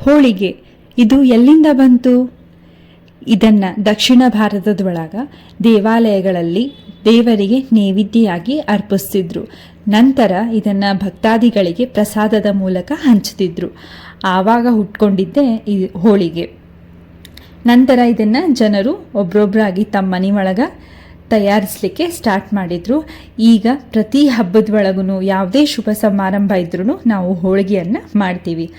ಹೋಳಿಗೆ. ಇದು ಎಲ್ಲಿಂದ ಬಂತು? ಇದನ್ನ ದಕ್ಷಿಣ ಭಾರತದೊಳಗ ದೇವಾಲಯಗಳಲ್ಲಿ ದೇವರಿಗೆ ನೈವೇದ್ಯವಾಗಿ ಅರ್ಪಿಸ್ತಿದ್ರು. ನಂತರ ಇದನ್ನ ಭಕ್ತಾದಿಗಳಿಗೆ ಪ್ರಸಾದದ ಮೂಲಕ ಹಂಚ್ತಿದ್ರು. ಆವಾಗ ಹುಟ್ಕೊಂಡಿದ್ದೆ ಈ ಹೋಳಿಗೆ. ನಂತರ ಇದನ್ನು ಜನರು ಒಬ್ರೊಬ್ಬರಾಗಿ ತಮ್ಮ ಮನೆ ಒಳಗೆ ತಯಾರಿಸಲಿಕ್ಕೆ ಸ್ಟಾರ್ಟ್ ಮಾಡಿದ್ರು. ಈಗ ಪ್ರತಿ ಹಬ್ಬದ ಒಳಗೂ ಯಾವುದೇ ಶುಭ ಸಮಾರಂಭ ಇದ್ರೂ ನಾವು ಹೋಳಿಗೆಯನ್ನು ಮಾಡ್ತೀವಿ.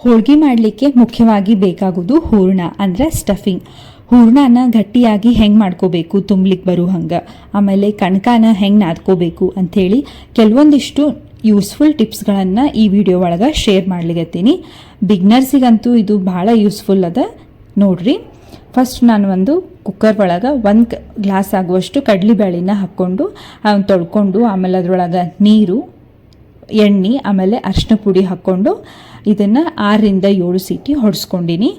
ಹೋಳಿಗೆ ಮಾಡಲಿಕ್ಕೆ ಮುಖ್ಯವಾಗಿ ಬೇಕಾಗೋದು ಹೂರ್ಣ ಅಂದರೆ ಸ್ಟಫಿಂಗ್ ಹೂರ್ಣನ ಗಟ್ಟಿಯಾಗಿ ಹೆಂಗೆ ಮಾಡ್ಕೋಬೇಕು ತುಂಬಲಿಕ್ಕೆ ಬರೋ ಹಂಗೆ? ಆಮೇಲೆ ಕಣಕನ ಹೆಂಗೆ ನಾದ್ಕೋಬೇಕು ಅಂಥೇಳಿ ಕೆಲವೊಂದಿಷ್ಟು ಯೂಸ್ಫುಲ್ ಟಿಪ್ಸ್ಗಳನ್ನು ಈ ವಿಡಿಯೋ ಒಳಗೆ ಶೇರ್ ಮಾಡ್ಲಿಕತ್ತೀನಿ. ಬಿಗ್ನರ್ಸಿಗಂತೂ ಇದು ಭಾಳ ಯೂಸ್ಫುಲ್ ಅದ. ನೋಡ್ರಿ. ಫಸ್ಟ್ ನಾನು ಒಂದು ಕುಕ್ಕರ್ ಒಳಗೆ ಒಂದು ಗ್ಲಾಸ್ ಆಗುವಷ್ಟು ಕಡಲೆಬೇಳೆನ ಹಾಕ್ಕೊಂಡು ತೊಳ್ಕೊಂಡು, ಆಮೇಲೆ ಅದರೊಳಗೆ ನೀರು ಎಣ್ಣೆ, ಆಮೇಲೆ ಅರಿಶಿನ ಪುಡಿ ಹಾಕ್ಕೊಂಡು ಇದನ್ನು ಆರರಿಂದ ಏಳು ಸೀಟಿ ಹೊಡೆಸ್ಕೊಂಡಿನಿ.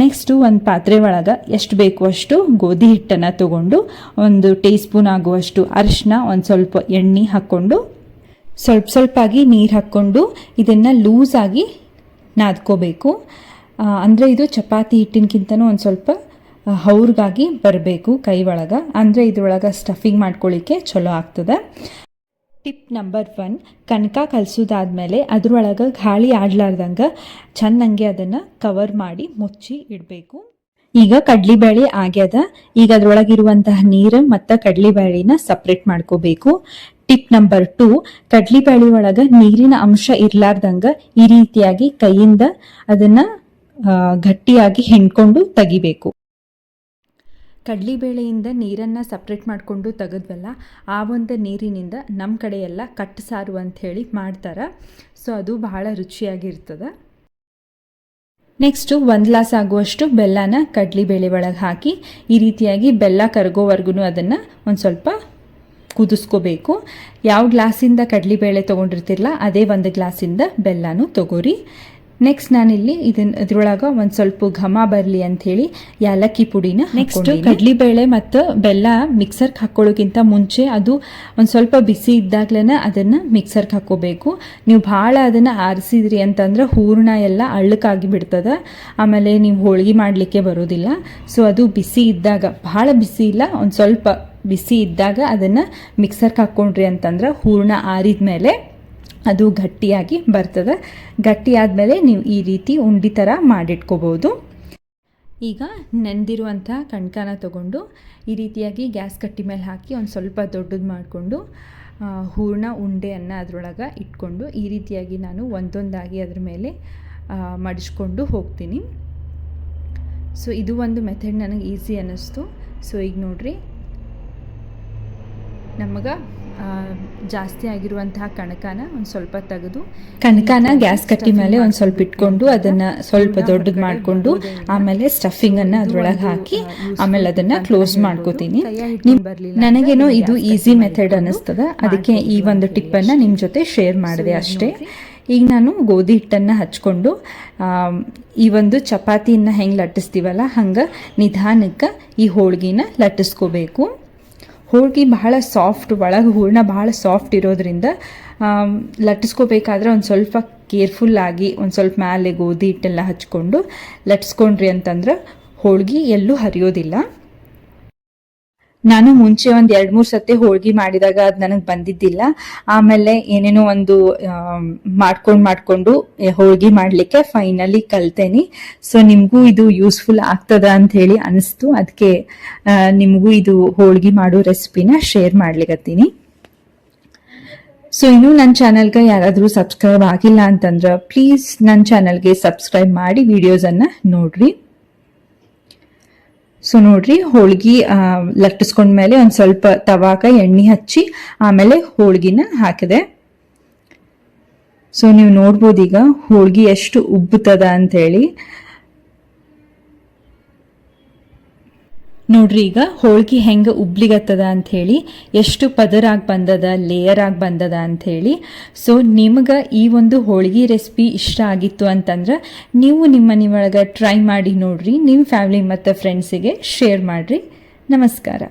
ನೆಕ್ಸ್ಟು ಒಂದು ಪಾತ್ರೆ ಒಳಗೆ ಎಷ್ಟು ಬೇಕು ಅಷ್ಟು ಗೋಧಿ ಹಿಟ್ಟನ್ನು ತಗೊಂಡು, ಒಂದು ಟೀ ಸ್ಪೂನ್ ಆಗುವಷ್ಟು ಅರಿಶಿನ ಒಂದು ಸ್ವಲ್ಪ ಎಣ್ಣೆ ಹಾಕ್ಕೊಂಡು, ಸ್ವಲ್ಪ ಸ್ವಲ್ಪ ಆಗಿ ನೀರು ಹಾಕ್ಕೊಂಡು ಇದನ್ನು ಲೂಸಾಗಿ ನಾದ್ಕೋಬೇಕು. ಅಂದರೆ ಇದು ಚಪಾತಿ ಹಿಟ್ಟಿನಕ್ಕಿಂತನೂ ಒಂದು ಸ್ವಲ್ಪ ಹೌರ್ಗಾಗಿ ಬರಬೇಕು ಕೈ ಒಳಗೆ. ಅಂದರೆ ಇದ್ರೊಳಗೆ ಸ್ಟಫಿಂಗ್ ಮಾಡ್ಕೊಳ್ಳಿಕ್ಕೆ ಚಲೋ ಆಗ್ತದೆ. ಟಿಪ್ ನಂಬರ್ ಒನ್ ಕನಕ ಕಲಸೋದಾದ್ಮೇಲೆ ಅದ್ರೊಳಗೆ ಗಾಳಿ ಆಡ್ಲಾರ್ದಂಗೆ ಚೆನ್ನಾಗೆ ಅದನ್ನು ಕವರ್ ಮಾಡಿ ಮುಚ್ಚಿ ಇಡಬೇಕು. ಈಗ ಕಡ್ಲಿಬೇಳೆ ಆಗ್ಯದ. ಈಗ ಅದ್ರೊಳಗಿರುವಂತಹ ನೀರು ಮತ್ತು ಕಡ್ಲಿಬೇಳೆನ ಸಪ್ರೇಟ್ ಮಾಡ್ಕೋಬೇಕು. ಟಿಪ್ ನಂಬರ್ ಟು ಕಡ್ಲಿಬೇಳೆ ಒಳಗೆ ನೀರಿನ ಅಂಶ ಇರಲಾರ್ದಂಗ ಈ ರೀತಿಯಾಗಿ ಕೈಯಿಂದ ಅದನ್ನು ಗಟ್ಟಿಯಾಗಿ ಹೆಣ್ಕೊಂಡು ತೆಗಿಬೇಕು. ಕಡ್ಲಿಬೇಳೆಯಿಂದ ನೀರನ್ನು ಸಪ್ರೇಟ್ ಮಾಡಿಕೊಂಡು ತೆಗೆದ್ವಲ್ಲ, ಆ ಒಂದು ನೀರಿನಿಂದ ನಮ್ಮ ಕಡೆಯೆಲ್ಲ ಕಟ್ಟು ಸಾರು ಅಂತ ಹೇಳಿ ಮಾಡ್ತಾರೆ. ಸೊ ಅದು ಬಹಳ ರುಚಿಯಾಗಿರ್ತದೆ. ನೆಕ್ಸ್ಟು ಒಂದು ಗ್ಲಾಸ್ ಆಗುವಷ್ಟು ಬೆಲ್ಲನ ಕಡ್ಲಿಬೇಳೆ ಒಳಗೆ ಹಾಕಿ, ಈ ರೀತಿಯಾಗಿ ಬೆಲ್ಲ ಕರಗೋವರೆಗೂ ಅದನ್ನು ಒಂದು ಸ್ವಲ್ಪ ಕುದಿಸ್ಕೋಬೇಕು. ಯಾವ ಗ್ಲಾಸಿಂದ ಕಡಲೆಬೇಳೆ ತೊಗೊಂಡಿರ್ತಿರಲ್ಲ ಅದೇ ಒಂದು ಗ್ಲಾಸಿಂದ ಬೆಲ್ಲನೂ ತಗೋರಿ. ನೆಕ್ಸ್ಟ್ ನಾನಿಲ್ಲಿ ಇದನ್ನ ಇದ್ರೊಳಗೆ ಒಂದು ಸ್ವಲ್ಪ ಘಮ ಬರಲಿ ಅಂಥೇಳಿ ಯಾಲಕ್ಕಿ ಪುಡಿನ ನೆಕ್ಸ್ಟ್ ಕಡ್ಲಿಬೇಳೆ ಮತ್ತು ಬೆಲ್ಲ ಮಿಕ್ಸರ್ಗೆ ಹಾಕ್ಕೊಳ್ಳೋಕ್ಕಿಂತ ಮುಂಚೆ ಅದು ಒಂದು ಸ್ವಲ್ಪ ಬಿಸಿ ಇದ್ದಾಗ್ಲೇ ಅದನ್ನು ಮಿಕ್ಸರ್ಗೆ ಹಾಕ್ಕೋಬೇಕು. ನೀವು ಭಾಳ ಅದನ್ನು ಆರಿಸಿದ್ರಿ ಅಂತಂದ್ರೆ ಹೂರ್ಣ ಎಲ್ಲ ಅಳ್ಳಕ್ಕಾಗಿ ಬಿಡ್ತದೆ. ಆಮೇಲೆ ನೀವು ಹೋಳಿಗೆ ಮಾಡಲಿಕ್ಕೆ ಬರೋದಿಲ್ಲ. ಸೊ ಅದು ಬಿಸಿ ಇದ್ದಾಗ ಭಾಳ ಬಿಸಿ ಇಲ್ಲ ಒಂದು ಸ್ವಲ್ಪ ಬಿಸಿ ಇದ್ದಾಗ ಅದನ್ನು ಮಿಕ್ಸರ್ಗೆ ಹಾಕ್ಕೊಂಡ್ರಿ ಅಂತಂದ್ರೆ ಹೂರ್ಣ ಆರಿದ ಮೇಲೆ ಅದು ಗಟ್ಟಿಯಾಗಿ ಬರ್ತದೆ. ಗಟ್ಟಿ ಆದಮೇಲೆ ನೀವು ಈ ರೀತಿ ಉಂಡಿ ಥರ ಮಾಡಿಟ್ಕೋಬೋದು. ಈಗ ನೆಂದಿರುವಂಥ ಕಣ್ಕನ ತಗೊಂಡು ಈ ರೀತಿಯಾಗಿ ಗ್ಯಾಸ್ ಕಟ್ಟಿ ಮೇಲೆ ಹಾಕಿ ಒಂದು ಸ್ವಲ್ಪ ದೊಡ್ಡದು ಮಾಡಿಕೊಂಡು ಹೂರ್ಣ ಉಂಡೆಯನ್ನು ಅದರೊಳಗೆ ಇಟ್ಕೊಂಡು ಈ ರೀತಿಯಾಗಿ ನಾನು ಒಂದೊಂದಾಗಿ ಅದ್ರ ಮೇಲೆ ಮಡಿಸ್ಕೊಂಡು ಹೋಗ್ತೀನಿ. ಸೊ ಇದು ಒಂದು ಮೆಥಡ್ ನನಗೆ ಈಸಿ ಅನ್ನಿಸ್ತು. ಸೊ ಈಗ ನೋಡ್ರಿ. ನಮಗೆ ಜಾಸ್ತಿ ಆಗಿರುವಂತಹ ಕಣಕನ ಒಂದು ಸ್ವಲ್ಪ ತೆಗೆದು ಕಣಕನ ಗ್ಯಾಸ್ ಕಟ್ಟಿ ಮೇಲೆ ಒಂದು ಸ್ವಲ್ಪ ಇಟ್ಕೊಂಡು ಅದನ್ನು ಸ್ವಲ್ಪ ದೊಡ್ಡದು ಮಾಡಿಕೊಂಡು ಆಮೇಲೆ ಸ್ಟಫಿಂಗನ್ನು ಅದರೊಳಗೆ ಹಾಕಿ ಆಮೇಲೆ ಅದನ್ನು ಕ್ಲೋಸ್ ಮಾಡ್ಕೋತೀನಿ. ನನಗೇನೋ ಇದು ಈಸಿ ಮೆಥಡ್ ಅನ್ನಿಸ್ತದ. ಅದಕ್ಕೆ ಈ ಒಂದು ಟಿಪ್ಪನ್ನು ನಿಮ್ಮ ಜೊತೆ ಶೇರ್ ಮಾಡಿದೆ ಅಷ್ಟೇ. ಈಗ ನಾನು ಗೋಧಿ ಹಿಟ್ಟನ್ನು ಹಚ್ಕೊಂಡು ಈ ಒಂದು ಚಪಾತಿಯನ್ನ ಹೆಂಗೆ ಲಟ್ಟಿಸ್ತೀವಲ್ಲ ಹಂಗೆ ನಿಧಾನಕ್ಕೆ ಈ ಹೋಳ್ಗಿನ ಲಟ್ಟಿಸ್ಕೋಬೇಕು. ಹೋಳ್ಗೆ ಬಹಳ ಸಾಫ್ಟ್ ಒಳಗೆ ಹೂರ್ಣ ಬಹಳ ಸಾಫ್ಟ್ ಇರೋದ್ರಿಂದ ಲಟ್ಟಿಸ್ಕೋಬೇಕಾದ್ರೆ ಒಂದು ಸ್ವಲ್ಪ ಕೇರ್ಫುಲ್ಲಾಗಿ ಒಂದು ಸ್ವಲ್ಪ ಮೇಲೆ ಗೋಧಿ ಹಿಟ್ಟೆಲ್ಲ ಹಚ್ಕೊಂಡು ಲಟ್ಟಿಸ್ಕೊಂಡ್ರಿ ಅಂತಂದ್ರೆ ಹೋಳ್ಗೆ ಎಲ್ಲೂ ಹರಿಯೋದಿಲ್ಲ. ನಾನು ಮುಂಚೆ ಒಂದು ಎರಡ್ ಮೂರ್ ಸತಿ ಹೋಳ್ಗಿ ಮಾಡಿದಾಗ ಅದು ನನಗೆ ಬಂದಿದ್ದಿಲ್ಲ. ಆಮೇಲೆ ಏನೇನೋ ಒಂದು ಮಾಡ್ಕೊಂಡು ಹೋಳ್ಗಿ ಮಾಡ್ಲಿಕ್ಕೆ ಮಾಡಲಿಕ್ಕೆ ಫೈನಲಿ ಕಲ್ತೇನಿ. ಸೊ ನಿಮಗೂ ಇದು ಯೂಸ್ಫುಲ್ ಆಗ್ತದ ಅಂತ ಹೇಳಿ ಅನಿಸ್ತು. ಅದಕ್ಕೆ ನಿಮಗೂ ಇದು ಹೋಳ್ಗಿ ಮಾಡೋ ರೆಸಿಪಿನ ಶೇರ್ ಮಾಡ್ಲಿಕ್ಕತ್ತೀನಿ ಸೊ ಇನ್ನು ನನ್ನ ಚಾನಲ್ಗೆ ಯಾರಾದರೂ ಸಬ್ಸ್ಕ್ರೈಬ್ ಆಗಿಲ್ಲ ಅಂತಂದ್ರೆ ಪ್ಲೀಸ್ ನನ್ನ ಚಾನಲ್ಗೆ ಸಬ್ಸ್ಕ್ರೈಬ್ ಮಾಡಿ ವಿಡಿಯೋಸನ್ನು ನೋಡ್ರಿ. ಸೊ ನೋಡ್ರಿ, ಹೋಳ್ಗಿ ಲಟ್ಟಿಸ್ಕೊಂಡ್ಮೇಲೆ ಒಂದು ಸ್ವಲ್ಪ ತವಾಕ, ಎಣ್ಣೆ ಹಚ್ಚಿ ಆಮೇಲೆ ಹೋಳ್ಗಿನ ಹಾಕಿದೆ. ಸೊ ನೀವು ನೋಡ್ಬೋದೀಗ ಹೋಳ್ಗಿ ಎಷ್ಟು ಉಬ್ಬುತ್ತದ ಅಂತೇಳಿ. ನೋಡ್ರಿ, ಈಗ ಹೋಳ್ಗೆ ಹೆಂಗೆ ಉಬ್ಲಿಗತ್ತದ ಹೇಳಿ ಎಷ್ಟು ಪದರಾಗಿ ಬಂದದ ಲೇಯರ್ ಆಗಿ ಬಂದದ ಅಂತ ಹೇಳಿ ಸೊ ನಿಮಗೆ ಈ ಒಂದು ಹೋಳ್ಗಿ ರೆಸಿಪಿ ಇಷ್ಟ ಆಗಿತ್ತು ಅಂತಂದ್ರೆ ನೀವು ನಿಮ್ಮ ಮನೆ ಒಳಗೆ ಟ್ರೈ ಮಾಡಿ ನೋಡ್ರಿ ನಿಮ್ಮ ಫ್ಯಾಮಿಲಿ ಮತ್ತು ಫ್ರೆಂಡ್ಸಿಗೆ ಶೇರ್ ಮಾಡಿರಿ. ನಮಸ್ಕಾರ.